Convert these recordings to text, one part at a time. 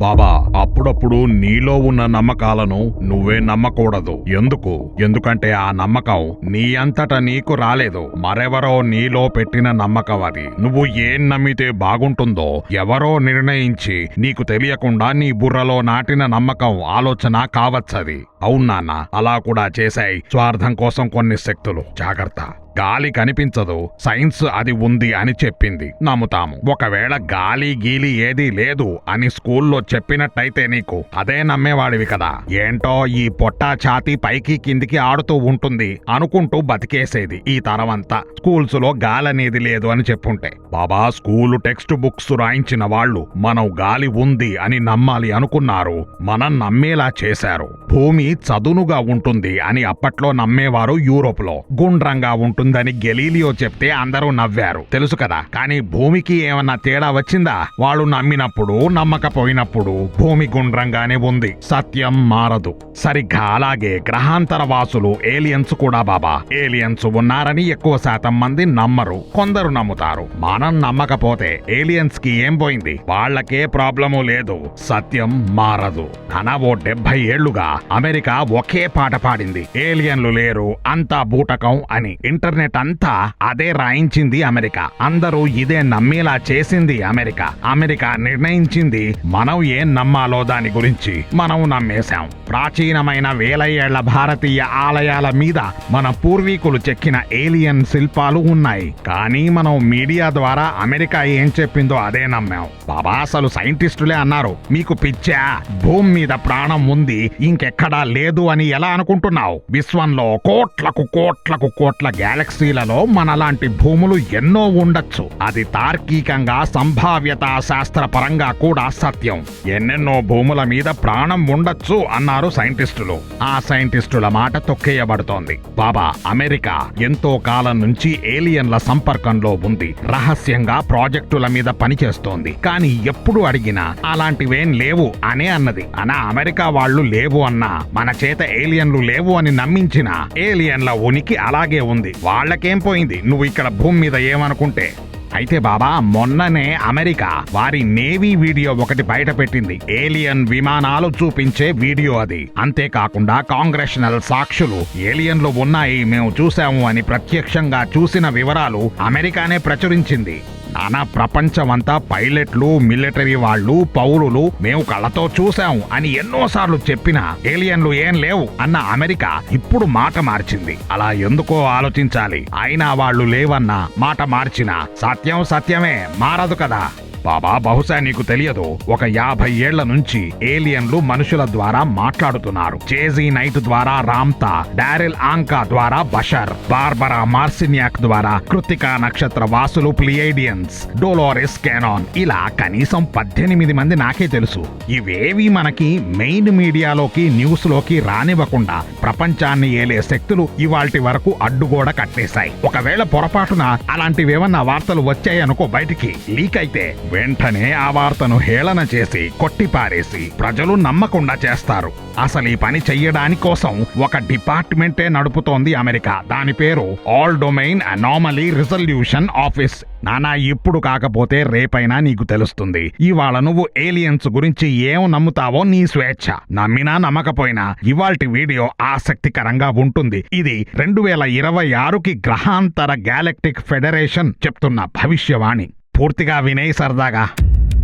బాబా అప్పుడప్పుడు నీలో ఉన్న నమ్మకాలను నువ్వే నమ్మకూడదు. ఎందుకు? ఎందుకంటే ఆ నమ్మకం నీ అంతటా నీకు రాలేదు. మరెవరో నీలో పెట్టిన నమ్మకం అది. నువ్వు ఏం నమ్మితే బాగుంటుందో ఎవరో నిర్ణయించి నీకు తెలియకుండా నీ బుర్రలో నాటిన నమ్మకం ఆలోచన కావచ్చది. అవునాన్న అలా కూడా చేశాయి. స్వార్థం కోసం కొన్ని శక్తులు. జాగ్రత్త. గాలి కనిపించదు. సైన్స్ అది ఉంది అని చెప్పింది. నమ్ముతాము. ఒకవేళ గాలి గీలి ఏదీ లేదు అని స్కూల్లో చెప్పినట్టయితే నీకు అదే నమ్మేవాడివి కదా. ఏంటో ఈ పొట్టా ఛాతీ పైకి కిందికి ఆడుతూ ఉంటుంది అనుకుంటూ బతికేసేది ఈ తరమంతా స్కూల్స్లో గాలనేది లేదు అని చెప్పుంటే. బాబా స్కూలు టెక్స్ట్ బుక్స్ రాయించిన వాళ్ళు మనం గాలి ఉంది అని నమ్మాలి అనుకున్నారు. మనం నమ్మేలా చేశారు. భూమి చదునుగా ఉంటుంది అని అప్పట్లో నమ్మేవారు యూరోప్లో గుండ్రంగా ఉందని గెలీలియో చెప్తే అందరూ నవ్వారు. తెలుసు కదా? కానీ భూమికి ఏమన్నా తేడా వచ్చిందా? వాళ్ళు నమ్మినప్పుడు నమ్మకపోయినప్పుడు భూమి గుండ్రంగానే ఉంది. సత్యం మారదు. సరిగ్గా అలాగే గ్రహాంతర వాసులు ఏలియన్స్ కూడా బాబా. ఏలియన్స్ ఉన్నారని ఎక్కువ శాతం మంది నమ్మరు. కొందరు నమ్ముతారు. మనం నమ్మకపోతే ఏలియన్స్కి ఏం పోయింది? వాళ్ళకే ప్రాబ్లము లేదు. సత్యం మారదు. అనా ఓ డెబ్బై ఏళ్ళుగా అమెరికా ఒకే పాట పాడింది. ఏలియన్లు లేరు అంతా బూటకం అని. ఇంటర్ ఇంటర్నెట్ అంతా అదే రాయించింది అమెరికా. అందరూ ఇదే నమ్మేలా చేసింది అమెరికా. అమెరికా నిర్ణయించింది మనం ఏం నమ్మాలో దాని గురించి మనం నమ్మేశాం. ప్రాచీనమైన వేల ఏళ్ళ భారతీయ ఆలయాల మీద మన పూర్వీకులు చెక్కిన ఏలియన్ శిల్పాలు ఉన్నాయి. కానీ మనం మీడియా ద్వారా అమెరికా ఏం చెప్పిందో అదే నమ్మాం. బాబా అసలు సైంటిస్టులే అన్నారు. మీకు పిచ్చా? భూమి మీద ప్రాణం ఉంది ఇంకెక్కడా లేదు అని ఎలా అనుకుంటున్నావు? విశ్వంలో కోట్లకు కోట్లకు కోట్ల గెలక్సీలలో మనలాంటి భూములు ఎన్నో ఉండొచ్చు. అది తార్కికంగా సంభావ్యత శాస్త్ర పరంగా కూడా సత్యం. ఎన్నెన్నో భూముల మీద ప్రాణం ఉండొచ్చు అన్నారు సైంటిస్టులు. ఆ సైంటిస్టుల మాట తొక్కేయబడుతోంది. బాబా అమెరికా ఎంతో కాలం నుంచి ఏలియన్ల సంపర్కంలో ఉంది. రహస్యంగా ప్రాజెక్టుల మీద పనిచేస్తోంది. కానీ ఎప్పుడు అడిగినా అలాంటివేం లేవు అనే అన్నది. అనా అమెరికా వాళ్ళు లేవు అన్నా మన చేత ఏలియన్లు లేవు అని నమ్మించిన ఏలియన్ల ఉనికి అలాగే ఉంది. వాళ్ళకేం పోయింది? నువ్వు ఇక్కడ భూమి మీద ఏమనుకుంటే? అయితే బాబా మొన్ననే అమెరికా వారి నేవీ వీడియో ఒకటి బయట పెట్టింది. ఏలియన్ విమానాలు చూపించే వీడియో అది. అంతేకాకుండా కాంగ్రెషనల్ సాక్షులు ఏలియన్లు ఉన్నాయి మేము చూసాము అని ప్రత్యక్షంగా చూసిన వివరాలు అమెరికానే ప్రచురించింది. నానా ప్రపంచమంతా పైలట్లు మిలిటరీ వాళ్ళు పౌరులు మేము కళ్ళతో చూసాం అని ఎన్నోసార్లు చెప్పినా ఏలియన్లు ఏం లేవు అన్న అమెరికా ఇప్పుడు మాట మార్చింది. అలా ఎందుకో ఆలోచించాలి. అయినా వాళ్ళు లేవన్న మాట మార్చినా సత్యం సత్యమే మారదు కదా. బాబా బహుశా నీకు తెలియదు. ఒక యాభై ఏళ్ళ నుంచి ఏలియన్లు మనుషుల ద్వారా మాట్లాడుతున్నారు. చేజీ నైట్ ద్వారా రామ్తా డారెల్ ఆంకా ద్వారా బషర్ బార్బరా మార్సినియాక్ ద్వారా కృతికా నక్షత్ర వాసులు ప్లియేడియన్స్ డోలోరెస్ కెనాన్. ఇలా కనీసం పద్దెనిమిది మంది నాకే తెలుసు. ఇవేవి మనకి మెయిన్ మీడియాలోకి న్యూస్లోకి రానివ్వకుండా ప్రపంచాన్ని ఏలే శక్తులు ఇవాల్టి వరకు అడ్డుగోడ కట్టేశాయి. ఒకవేళ పొరపాటున అలాంటివేమన్నా వార్తలు వచ్చాయనుకో బయటికి. లీక్ అయితే వెంటనే ఆ వార్తను హేళన చేసి కొట్టిపారేసి ప్రజలు నమ్మకుండా చేస్తారు. అసలు ఈ పని చెయ్యడానికోసం ఒక డిపార్ట్మెంటే నడుపుతోంది అమెరికా. దాని పేరు all domain anomaly resolution office. నానా ఇప్పుడు కాకపోతే రేపైనా నీకు తెలుస్తుంది. ఇవాళ నువ్వు ఏలియన్స్ గురించి ఏం నమ్ముతావో నీ స్వేచ్ఛ. నమ్మినా నమ్మకపోయినా ఇవాల్టి వీడియో ఆసక్తికరంగా ఉంటుంది. ఇది రెండు వేల ఇరవై ఆరుకి గ్రహాంతర గ్యాలెక్టిక్ ఫెడరేషన్ చెప్తున్న భవిష్యవాణి. పూర్తిగా వినయ్ సరదాగా.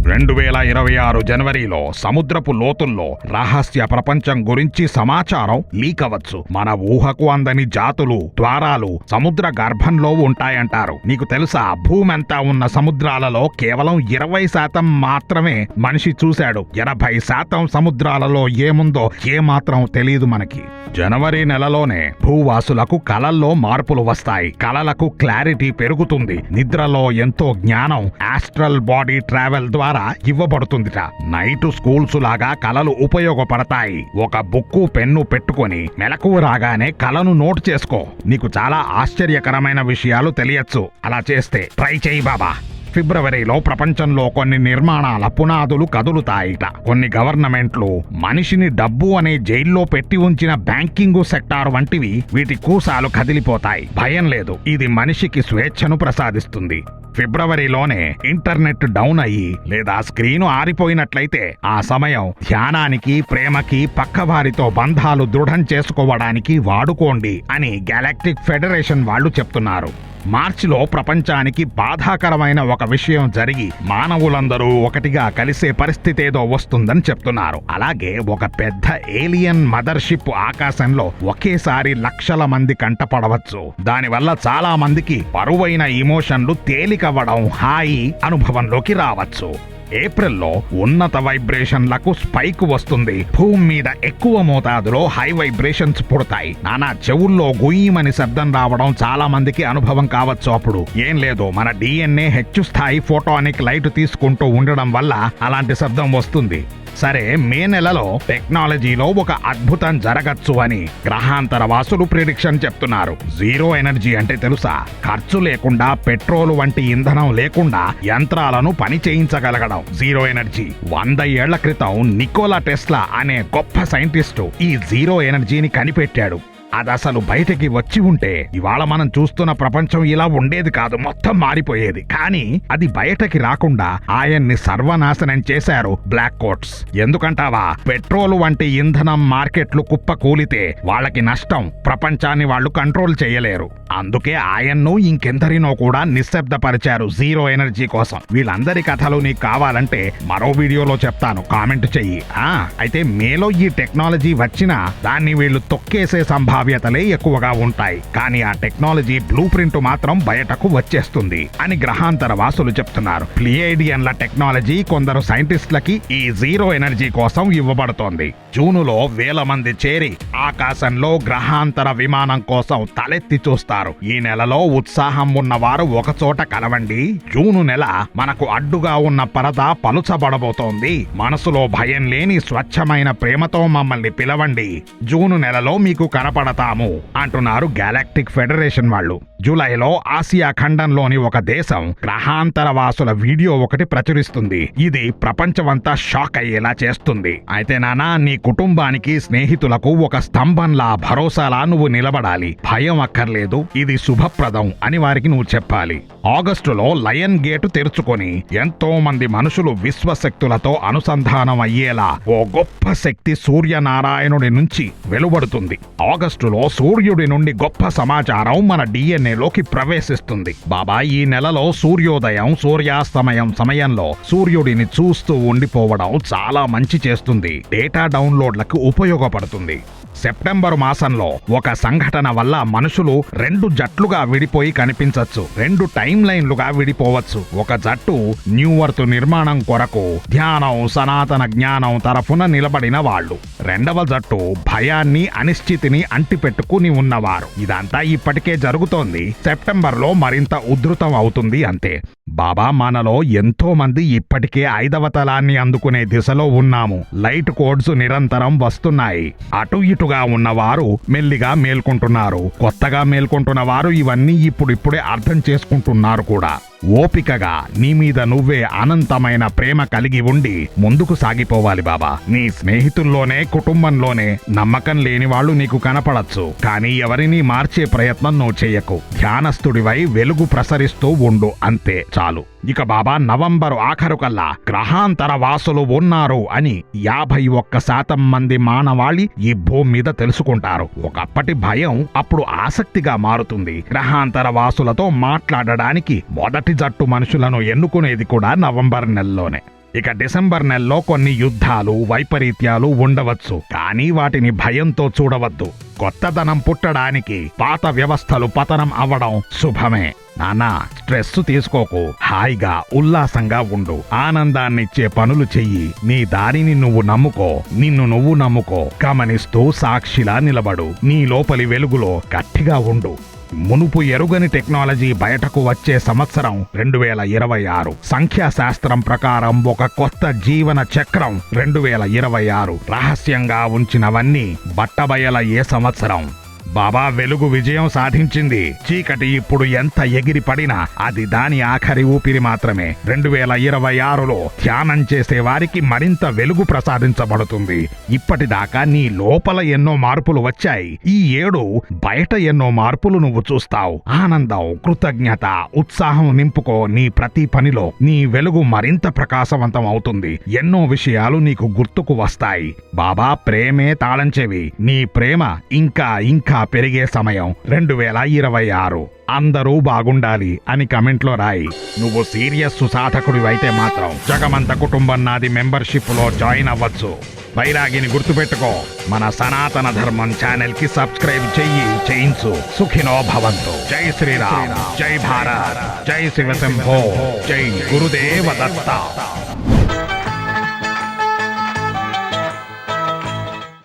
రెండు వేల ఇరవై ఆరు జనవరిలో సముద్రపు లోతుల్లో రహస్య ప్రపంచం గురించి సమాచారం లీక్ అవ్వచ్చు మన ఊహకు అందని జాతులు ద్వారాలు సముద్ర గర్భంలో ఉంటాయంటారు. నీకు తెలుసా భూమంతా ఉన్న సముద్రాలలో కేవలం ఇరవై శాతం మాత్రమే మనిషి చూశాడు. ఎనభై శాతం సముద్రాలలో ఏముందో ఏమాత్రం తెలియదు మనకి. జనవరి నెలలోనే భూవాసులకు కలల్లో మార్పులు వస్తాయి. కలలకు క్లారిటీ పెరుగుతుంది. నిద్రలో ఎంతో జ్ఞానం ఆస్ట్రల్ బాడీ ట్రావెల్ ద్వారా ఇవ్వబడుతుందిట. నైట్ స్కూల్స్ లాగా కళలు ఉపయోగపడతాయి. ఒక బుక్కు పెన్ను పెట్టుకొని మెలకువ రాగానే కళను నోట్ చేసుకో. నీకు చాలా ఆశ్చర్యకరమైన విషయాలు తెలియచ్చు. అలా చేస్తే ట్రై చేయి బాబా. ఫిబ్రవరిలో ప్రపంచంలో కొన్ని నిర్మాణాల పునాదులు కదులుతాయిట. కొన్ని గవర్నమెంట్లు మనిషిని డబ్బు అనే జైల్లో పెట్టి ఉంచిన బ్యాంకింగ్ సెక్టార్ వంటివి వీటి కూసాలు కదిలిపోతాయి. భయం లేదు. ఇది మనిషికి స్వేచ్ఛను ప్రసాదిస్తుంది. ఫిబ్రవరిలోనే ఇంటర్నెట్ డౌన్ అయ్యి లేదా స్క్రీను ఆరిపోయినట్లయితే ఆ సమయం ధ్యానానికి ప్రేమకి పక్కవారితో బంధాలు దృఢం చేసుకోవడానికి వాడుకోండి అని గెలాక్టిక్ ఫెడరేషన్ వాళ్ళు చెప్తున్నారు. మార్చిలో ప్రపంచానికి బాధాకరమైన ఒక విషయం జరిగి మానవులందరూ ఒకటిగా కలిసే పరిస్థితి ఏదో వస్తుందని చెప్తున్నారు. అలాగే ఒక పెద్ద ఏలియన్ మదర్షిప్ ఆకాశంలో ఒకేసారి లక్షల మంది కంటపడవచ్చు. దానివల్ల చాలా మందికి బరువైన ఇమోషన్లు తేలికవ్వడం హాయి అనుభవంలోకి రావచ్చు. ఏప్రిల్లో ఉన్నత వైబ్రేషన్లకు స్పైక్ వస్తుంది. భూమి మీద ఎక్కువ మోతాదులో హై వైబ్రేషన్స్ పుడతాయి. నానా చెవుల్లో గుయ్యమని శబ్దం రావడం చాలా మందికి అనుభవం కావచ్చు అప్పుడు. ఏం లేదు మన డిఎన్ఏ హెచ్చు స్థాయి ఫోటోనిక్ లైట్ తీసుకుంటూ ఉండడం వల్ల అలాంటి శబ్దం వస్తుంది. సరే మే నెలలో టెక్నాలజీలో ఒక అద్భుతం జరగచ్చు అని గ్రహాంతర వాసులు ప్రిడిక్షన్ చెప్తున్నారు. జీరో ఎనర్జీ అంటే తెలుసా? ఖర్చు లేకుండా పెట్రోల్ వంటి ఇంధనం లేకుండా యంత్రాలను పని చేయించగలగడం. Zero energy. వంద ఏళ్ళ క్రితం నికోలా టెస్లా అనే గొప్ప సైంటిస్టు ఈ జీరో ఎనర్జీని కనిపెట్టాడు. అదసలు బయటకి బయటికి వచ్చి ఉంటే ఇవాళ మనం చూస్తున్న ప్రపంచం ఇలా ఉండేది కాదు మొత్తం మారిపోయేది. కానీ అది బయటకి రాకుండా ఆయన్ని సర్వనాశనం చేశారు బ్లాక్ కోట్స్. ఎందుకంటావా? పెట్రోల్ వంటి ఇంధనం మార్కెట్లు కుప్ప కూలితే వాళ్ళకి నష్టం ప్రపంచాన్ని వాళ్ళు కంట్రోల్ చేయలేరు. అందుకే ఆయన్ను ఇంకెందరినో కూడా నిశ్శబ్దపరిచారు జీరో ఎనర్జీ కోసం. వీళ్ళందరి కథలు నీకు కావాలంటే మరో వీడియోలో చెప్తాను. కామెంట్ చెయ్యి. ఆ అయితే మేలో ఈ టెక్నాలజీ వచ్చినా దాన్ని వీళ్ళు తొక్కేసే సంభావ్యతలే ఎక్కువగా ఉంటాయి. కానీ ఆ టెక్నాలజీ బ్లూ ప్రింట్ మాత్రం బయటకు వచ్చేస్తుంది అని గ్రహాంతర వాసులు చెప్తున్నారు. ప్లియేడియన్ల టెక్నాలజీ కొందరు సైంటిస్టులకి ఈ జీరో ఎనర్జీ కోసం ఇవ్వబడుతోంది. జూనులో వేల మంది చేరి ఆకాశంలో గ్రహాంతర విమానం కోసం తలెత్తి చూస్తారు. ఈ నెలలో ఉత్సాహం ఉన్నవారు ఒకచోట కలవండి. జూను నెల మనకు అడ్డుగా ఉన్న పరద పలుచబడబోతోంది. మనసులో భయం లేని స్వచ్ఛమైన ప్రేమతో మమ్మల్ని పిలవండి. జూను నెలలో మీకు పడతాము అంటున్నారు గెలాక్టిక్ ఫెడరేషన్ వాళ్ళు. జూలైలో ఆసియా ఖండంలోని ఒక దేశం గ్రహాంతర వాసుల వీడియో ఒకటి ప్రచురిస్తుంది. ఇది ప్రపంచమంతా షాక్ అయ్యేలా చేస్తుంది. అయితే నానా నీ కుటుంబానికి స్నేహితులకు ఒక స్తంభంలా భరోసాలా నువ్వు నిలబడాలి. భయం అక్కర్లేదు. ఇది శుభప్రదం అని వారికి నువ్వు చెప్పాలి. ఆగస్టులో లయన్ గేటు తెరుచుకొని ఎంతో మంది మనుషులు విశ్వశక్తులతో అనుసంధానం అయ్యేలా ఓ గొప్ప శక్తి సూర్యనారాయణుడి నుంచి వెలువడుతుంది. ఆగస్టులో సూర్యుడి నుండి గొప్ప సమాచారం మన లోకి ప్రవేశిస్తుంది. బాబా ఈ నెలలో సూర్యోదయం సూర్యాస్తమయం సమయంలో సూర్యుడిని చూస్తూ ఉండిపోవడం చాలా మంచి చేస్తుంది. డేటా డౌన్లోడ్లకు ఉపయోగపడుతుంది. సెప్టెంబరు మాసంలో ఒక సంఘటన వల్ల మనుషులు రెండు జట్లుగా విడిపోయి కనిపించవచ్చు రెండు టైం లైన్లుగా విడిపోవచ్చు. ఒక జట్టు న్యూవర్త్ నిర్మాణం కొరకు ధ్యానం సనాతన జ్ఞానం తరఫున నిలబడిన వాళ్ళు. రెండవ జట్టు భయాన్ని అనిశ్చితిని అంటిపెట్టుకుని ఉన్నవారు. ఇదంతా ఇప్పటికే జరుగుతోంది. సెప్టెంబర్లో మరింత ఉధృతం అవుతుంది అంతే. బాబా మనలో ఎంతో మంది ఇప్పటికే ఐదవ తలాన్ని అందుకునే దిశలో ఉన్నాము. లైట్ కోడ్స్ నిరంతరం వస్తున్నాయి. అటు ఇటుగా ఉన్నవారు మెల్లిగా మేల్కొంటున్నారు. కొత్తగా మేల్కొంటున్న వారు ఇవన్నీ ఇప్పుడిప్పుడే అర్థం చేసుకుంటున్నారు కూడా. ఓపికగా నీ మీద నువ్వే అనంతమైన ప్రేమ కలిగి ఉండి ముందుకు సాగిపోవాలి బాబా. నీ స్నేహితుల్లోనే కుటుంబంలోనే నమ్మకం లేని వాళ్ళు నీకు కనపడచ్చు. కానీ ఎవరిని మార్చే ప్రయత్నం నువ్వు చేయకు. ధ్యానస్థుడివై వెలుగు ప్రసరిస్తూ ఉండు అంతే చాలు. ఇక బాబా నవంబరు ఆఖరు కల్లా గ్రహాంతర వాసులు ఉన్నారు అని యాభై ఒక్క శాతం మంది మానవాళి ఈ భూమి మీద తెలుసుకుంటారు. ఒకప్పటి భయం అప్పుడు ఆసక్తిగా మారుతుంది. గ్రహాంతర వాసులతో మాట్లాడడానికి మొదటి జట్టు మనుషులను ఎన్నుకునేది కూడా నవంబర్ నెలలోనే. ఇక డిసెంబర్ నెలలో కొన్ని యుద్ధాలు వైపరీత్యాలు ఉండవచ్చు. కానీ వాటిని భయంతో చూడవద్దు. కొత్తదనం పుట్టడానికి పాత వ్యవస్థలు పతనం అవ్వడం శుభమే. నానా స్ట్రెస్ తీసుకోకు. హాయిగా ఉల్లాసంగా ఉండు. ఆనందాన్నిచ్చే పనులు చెయ్యి. నీ దారిని నువ్వు నమ్ముకో. నిన్ను నువ్వు నమ్ముకో. గమనిస్తూ సాక్షిలా నిలబడు. నీ లోపలి వెలుగులో గట్టిగా ఉండు. మునుపు ఎరుగని టెక్నాలజీ బయటకు వచ్చే సంవత్సరం రెండు వేల ఇరవై ఆరు. సంఖ్యాశాస్త్రం ప్రకారం ఒక కొత్త జీవన చక్రం రెండు వేల ఇరవై ఆరు. రహస్యంగా ఉంచినవన్నీ బట్టబయల ఏ సంవత్సరం? బాబా వెలుగు విజయం సాధించింది. చీకటి ఇప్పుడు ఎంత ఎగిరి పడినా అది దాని ఆఖరి ఊపిరి మాత్రమే. రెండు వేల ఇరవై ఆరులో ధ్యానం చేసే వారికి మరింత వెలుగు ప్రసాదించబడుతుంది. ఇప్పటిదాకా నీ లోపల ఎన్నో మార్పులు వచ్చాయి. ఈ ఏడు బయట ఎన్నో మార్పులు నువ్వు చూస్తావు. ఆనందం కృతజ్ఞత ఉత్సాహం నింపుకో నీ ప్రతి పనిలో. నీ వెలుగు మరింత ప్రకాశవంతం అవుతుంది. ఎన్నో విషయాలు నీకు గుర్తుకు వస్తాయి. బాబా ప్రేమే తాళంచేవి నీ ప్రేమ ఇంకా ఇంకా పెరిగే సమయం రెండు వేల ఇరవై ఆరు. అందరూ బాగుండాలి అని కమెంట్లో రాయి. నువ్వు సీరియస్ సాధకుడివైతే మాత్రం జగమంత కుటుంబం నాది మెంబర్షిప్లో జాయిన్ అవ్వచ్చు. బైరాగిని గుర్తుపెట్టుకో మన సనాతన ధర్మం ఛానల్కి సబ్స్క్రైబ్ చెయ్యి చేయించు. సుఖినో భవంతు. జై శ్రీరామ్. జై భారత్. జై శివశంభో. జై గురుదేవ దత్త.